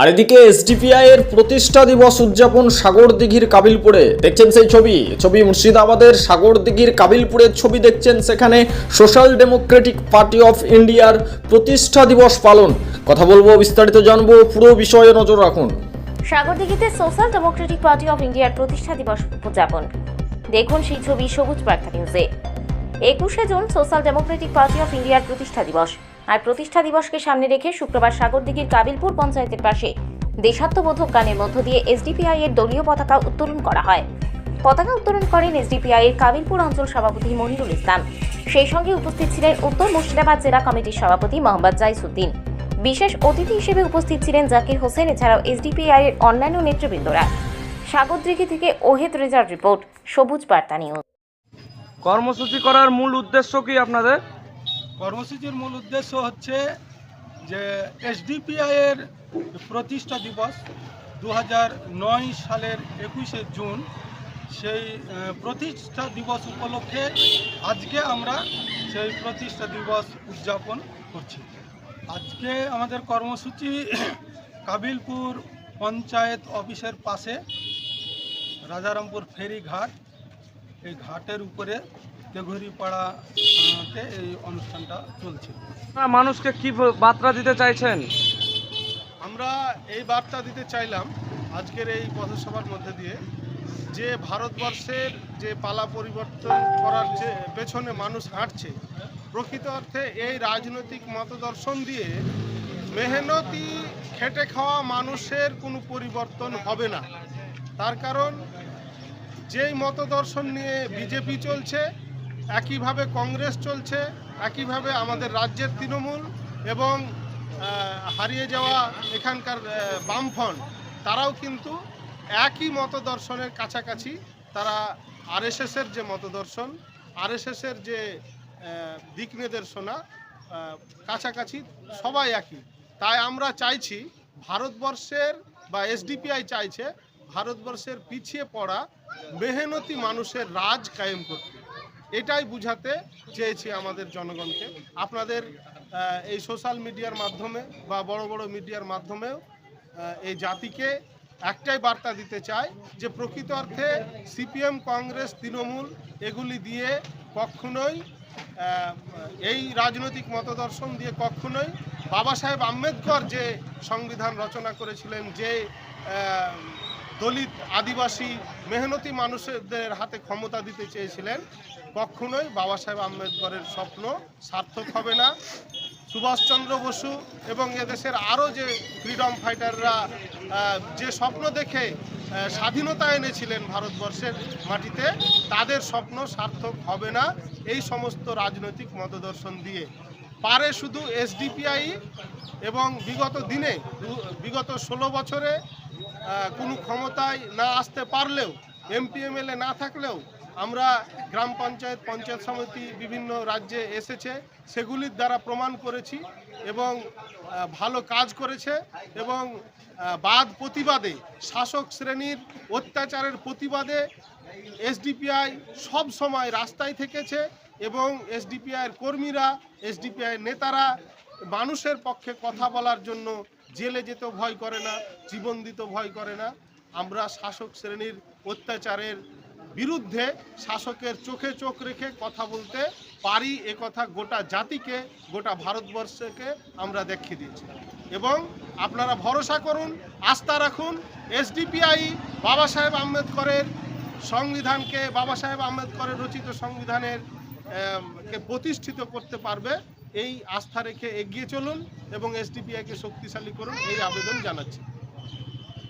আর এদিকে এসডিপিআই এর প্রতিষ্ঠা দিবস উদযাপন সাগর দিঘির কাবিলপুরে। দেখছেন সেই ছবি? ছবি মুর্শিদাবাদের সাগর দিঘির কাবিলপুরের ছবি দেখছেন সেখানে সোশ্যাল ডেমোক্রেটিক পার্টি অফ ইন্ডিয়ার প্রতিষ্ঠা দিবস পালন। কথা বলব, বিস্তারিত জানব, পুরো বিষয়ে নজর রাখুন। সাগরদিঘিতে সোশ্যাল ডেমোক্রেটিক পার্টি অফ ইন্ডিয়ার প্রতিষ্ঠা দিবস উদযাপন। দেখুন সেই ছবি সবুজ বার্তা নিউজে। একুশে June social democratic party of ইন্ডিয়ার প্রতিষ্ঠা দিবস। আর প্রতিষ্ঠা দিবসকে সামনে রেখে শুক্রবার সাগরদিঘির কাবিলপুর পঞ্চায়েতের পাশে দেশাত্মবোধক গানের মধ্য দিয়ে এসডিপিআই এর দলীয় পতাকা উত্তোলন করা হয়। পতাকা উত্তোলন করেন এসডিপিআই এর কাবিলপুর অঞ্চল সভাপতি মনিরুল ইসলাম। সেই সঙ্গে উপস্থিত ছিলেন উত্তর মুর্শিদাবাদ জেলা কমিটির সভাপতি মোহাম্মদ জাইসুদ্দিন। বিশেষ অতিথি হিসেবে উপস্থিত ছিলেন জাকির হোসেন, এছাড়াও এসডিপিআই এর অন্যান্য নেতৃবৃন্দরা। সাগরদিঘি থেকে ওহেদ রেজার রিপোর্ট, সবুজ বার্তা নিউজ। কর্মসূচি করার মূল উদ্দেশ্য কি আপনাদের? কর্মসূচির মূল উদ্দেশ্য হচ্ছে যে এসডিপিআই এর প্রতিষ্ঠা দিবস দু সালের একুশে জুন। সেই প্রতিষ্ঠা দিবস উপলক্ষে আজকে আমরা সেই প্রতিষ্ঠা দিবস উদযাপন করছি। আজকে আমাদের কর্মসূচি কাবিলপুর পঞ্চায়েত অফিসের পাশে রাজারামপুর ফেরি ঘাট। এই ঘাটের উপরে তেঘুরিপাড়াতে এই অনুষ্ঠানটা চলছে। মানুষকে কি বার্তা দিতে চাইছেন? আমরা এই বার্তা দিতে চাইলাম আজকের এই পথসভার মধ্যে দিয়ে যে ভারতবর্ষের যে পালা পরিবর্তন করার যে পেছনে মানুষ হাঁটছে প্রকৃত অর্থে এই রাজনৈতিক মতদর্শন দিয়ে মেহনতি খেটে খাওয়া মানুষের কোনো পরিবর্তন হবে না। তার কারণ যেই মতদর্শন নিয়ে বিজেপি চলছে একইভাবে কংগ্রেস চলছে, একইভাবে আমাদের রাজ্যের তৃণমূল এবং হারিয়ে যাওয়া এখানকার বামফ্রন্ট, তারাও কিন্তু একই মতদর্শনের কাছাকাছি তারা আরএসএসের যে মতদর্শন, আরএসএসের যে দিক নির্দেশনা কাছাকাছি সবাই একই। তাই আমরা চাইছি ভারতবর্ষের বা এসডিপিআই চাইছে ভারতবর্ষের পিছিয়ে পড়া মেহনতি মানুষের রাজ কায়েম করতে। এটাই বুঝাতে চেয়েছি আমাদের জনগণকে। আপনাদের এই সোশ্যাল মিডিয়ার মাধ্যমে বা বড় বড় মিডিয়ার মাধ্যমেও এই জাতিকে একটাই বার্তা দিতে চাই যে প্রকৃত অর্থে সিপিএম, কংগ্রেস, তৃণমূল এগুলি দিয়ে কখনোই এই রাজনৈতিক মতদর্শন দিয়ে কখনোই বাবা সাহেব আম্বেদকর যে সংবিধান রচনা করেছিলেন, যে দলিত আদিবাসী মেহনতি মানুষদের হাতে ক্ষমতা দিতে চেয়েছিলেন, কখনোই বাবা সাহেব আম্বেদকরের স্বপ্ন সার্থক হবে না। সুভাষচন্দ্র বসু এবং এদেশের আরও যে ফ্রিডম ফাইটাররা যে স্বপ্ন দেখে স্বাধীনতা এনেছিলেন ভারতবর্ষের মাটিতে, তাদের স্বপ্ন সার্থক হবে না এই সমস্ত রাজনৈতিক মতদর্শন দিয়ে। পারে শুধু এসডিপিআই এবং বিগত দিনে, বিগত ষোলো বছরে কোনো ক্ষমতায় না আসতে পারলেও, এমপি, এমএলএ না থাকলেও আমরা গ্রাম পঞ্চায়েত পঞ্চায়েত সমিতি বিভিন্ন রাজ্যে এসেছে, সেগুলির দ্বারা প্রমাণ করেছি এবং ভালো কাজ করেছে এবং বাদ প্রতিবাদে, শাসক শ্রেণির অত্যাচারের প্রতিবাদে এসডিপিআই সব সময় রাস্তায় থেকেছে এবং এসডিপিআইয়ের কর্মীরা, এসডিপিআইয়ের নেতারা মানুষের পক্ষে কথা বলার জন্য জেলে যেতে ভয় করে না, জীবন দিতে ভয় করে না। আমরা শাসক শ্রেণির অত্যাচারের বিরুদ্ধে শাসকের চোখে চোখ রেখে কথা বলতে পারি, এ কথা গোটা জাতিকে, গোটা ভারতবর্ষকে আমরা দেখিয়ে দিয়েছি। এবং আপনারা ভরসা করুন, আস্থা রাখুন, এসডিপিআই বাবা সাহেব আম্বেদকরের সংবিধানকে, বাবা সাহেব আম্বেদকরের রচিত সংবিধানের কে প্রতিষ্ঠিত করতে পারবে। এই আস্থা রেখে এগিয়ে চলুন এবং এসডিপিআইকে শক্তিশালী করুন এই আবেদন জানাচ্ছি।